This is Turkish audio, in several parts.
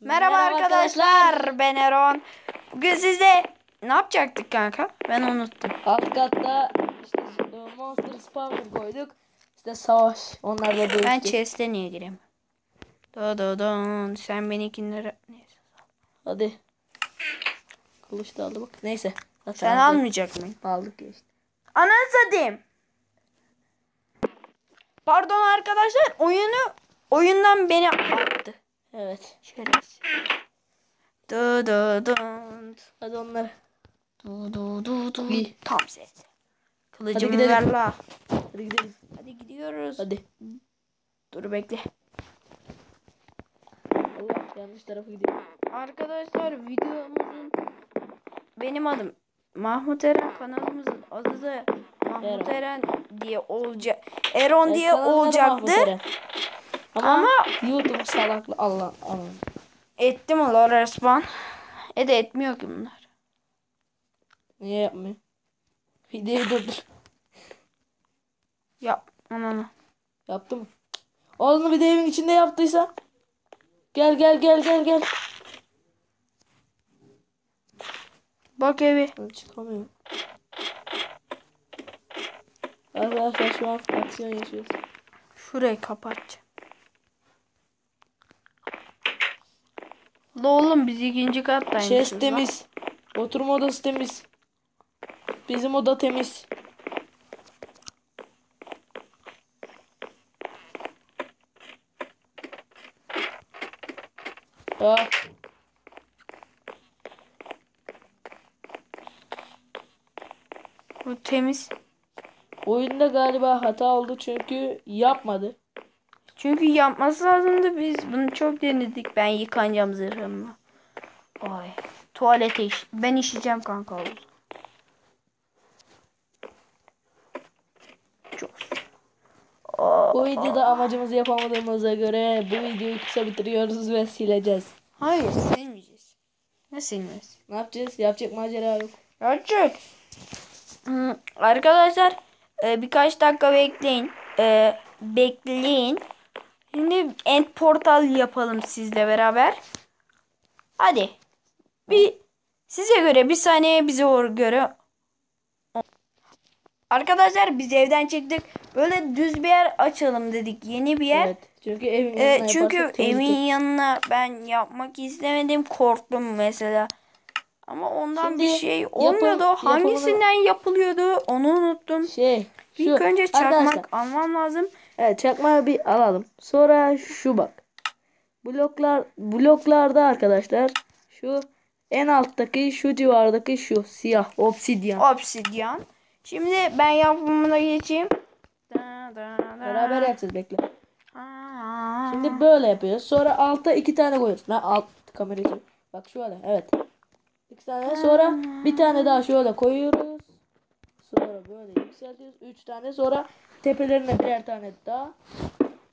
Merhaba, arkadaşlar. Ben Eron. Bugün sizde ne yapacaktık kanka? Ben unuttum. Alt katta işte Monster Spawner koyduk. İşte savaş. Onlarla dövüştük. Ben chest'e niye gireyim? Do do don. Sen benimkinlere... Neyse. Hadi. Kılıç da aldı bak. Neyse. Zaten Sen aldık. almayacak mıydın? Aldık ya işte. Ananı satayım. Pardon arkadaşlar. Oyunu oyundan beni attı. Evet. Şerefsiz. Do do don. Hadi onları. Do do do. İyi. Tam ses. Kılıcımı gidelim. ver la. Hadi gidelim. Hadi gidiyoruz. Hadi. Dur bekle. Allah yanlış tarafa gidiyor. Arkadaşlar videomuzun benim adım Mahmut Eren kanalımızın adı da Mahmut Eren. Eren diye olacak. Eron diye Evet, Mahmut olacaktı. Ama, Ama YouTube salaklı Allah Allah. etti mi la resmen? E de etmiyor ki bunlar. Niye yapmıyor? Videoyu durdur. Ya ananı. Yaptı mı? Oğlum bir de evin içinde yaptıysa. Gel gel gel gel gel. Bak evi. Ben çıkamıyorum. Arkadaşlar şu an aksiyon yaşıyoruz. Şurayı kapatacağım. La oğlum biz ikinci kattaymışız. Chest lan. temiz. Oturma odası temiz. Bizim oda temiz. Aa, Bu temiz. oyunda galiba hata oldu çünkü yapmadı. Çünkü yapması lazımdı biz bunu çok denedik. Ben yıkanacağım zırhımla. Ay. Tuvalete iş. Ben işeceğim kanka havuzda. Çok. Aa, Bu videoda amacımızı yapamadığımıza göre bu videoyu kısa bitiriyoruz ve sileceğiz. Hayır silmeyeceğiz. Ne silmez? Ne yapacağız? Yapacak macera yok. Gerçek. Hmm, Arkadaşlar e, birkaç dakika bekleyin. E, bekleyin. Şimdi end portal yapalım sizle beraber. Hadi. Bir size göre bir saniye bize göre. Arkadaşlar biz evden çıktık. Böyle düz bir yer açalım dedik. Yeni bir yer. Evet. Çünkü evin E, yanına çünkü yaparsak evin yanına ben yapmak istemedim. Korktum mesela. Ama ondan Şimdi bir şey olmuyordu. yapımını- Hangisinden yapılıyordu onu unuttum. şey şu İlk önce çakmak arkadaşlar, almam lazım. Evet çakmağı bir alalım. Sonra şu bak. Bloklar bloklarda arkadaşlar şu en alttaki şu civardaki şu siyah obsidyen. Obsidyen. Şimdi ben yapımına geçeyim. Beraber yapacağız bekle. Şimdi böyle yapıyoruz. Sonra altta iki tane koyuyoruz. Ben alt kamerayı Bak şöyle evet. İki tane sonra bir tane daha şöyle koyuyoruz. Sonra böyle yükseltiyoruz. Üç tane sonra tepelerine birer tane daha.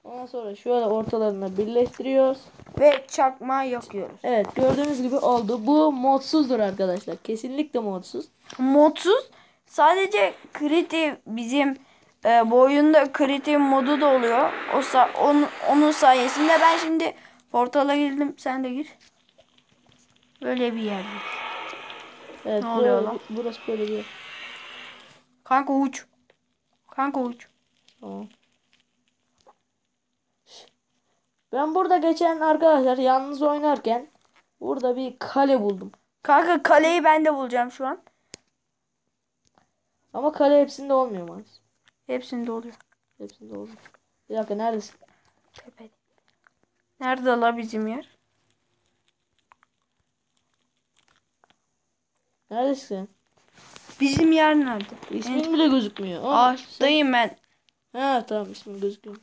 Ondan sonra şöyle ortalarına birleştiriyoruz. Ve çakmağı yakıyoruz. Evet gördüğünüz gibi oldu. Bu modsuzdur arkadaşlar. Kesinlikle modsuz. Modsuz. Sadece kriti bizim e, bu oyunda kriti modu da oluyor. O sa- onun, onun sayesinde ben şimdi portala girdim. Sen de gir. Böyle bir yer. Evet Ne oluyor lan? burası böyle bir yer. Kanka uç. Kanka uç. Tamam. Ben burada geçen arkadaşlar yalnız oynarken burada bir kale buldum. Kanka kaleyi ben de bulacağım şu an. Ama kale hepsinde olmuyor maalesef. Hepsinde oluyor. Hepsinde olmuyor. Bir dakika neredesin? Tepede. Nerede la bizim yer? Neredesin? Bizim yer nerede? İsmin bile gözükmüyor. Aa, Ağaçtayım ben. sen- Ha tamam ismin gözüküyor.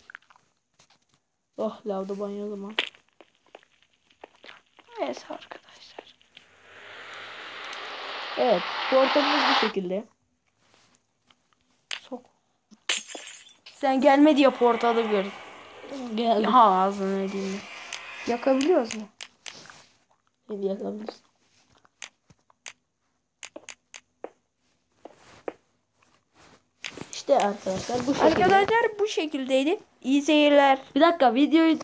Oh lavda banyo o zaman. Evet arkadaşlar. Evet portalımız bu şekilde. Sok. Sen gelme diye portalı gör. Geldi. Ha ağzını edeyim. Yakabiliyoruz mu? Şimdi yakabiliriz. İşte arkadaşlar bu şekilde. Arkadaşlar bu şekildeydi. İyi seyirler. Bir dakika videoyu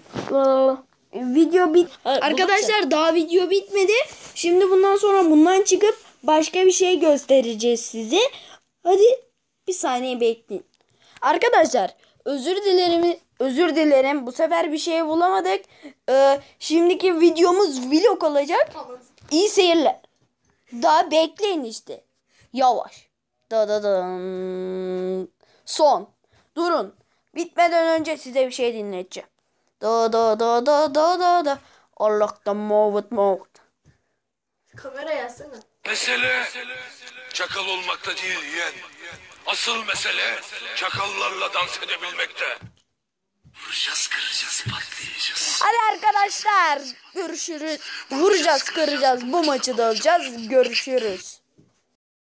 video bit Arkadaşlar daha video bitmedi. Şimdi bundan sonra bundan çıkıp başka bir şey göstereceğiz size. Hadi bir saniye bekleyin. Arkadaşlar özür dilerim özür dilerim. Bu sefer bir şey bulamadık. Ee, şimdiki videomuz vlog olacak. İyi seyirler. Daha bekleyin işte. Yavaş. Da da da. Son. Durun. Bitmeden önce size bir şey dinleteceğim. Da da da da da da da. Allah'tan mavut mavut. Kamera yazsana. Mesele çakal olmakta değil yeğen. Asıl mesele çakallarla dans edebilmekte. Vuracağız, kıracağız, patlayacağız. Hadi arkadaşlar. Görüşürüz. Vuracağız kıracağız. Bu maçı da alacağız. Görüşürüz.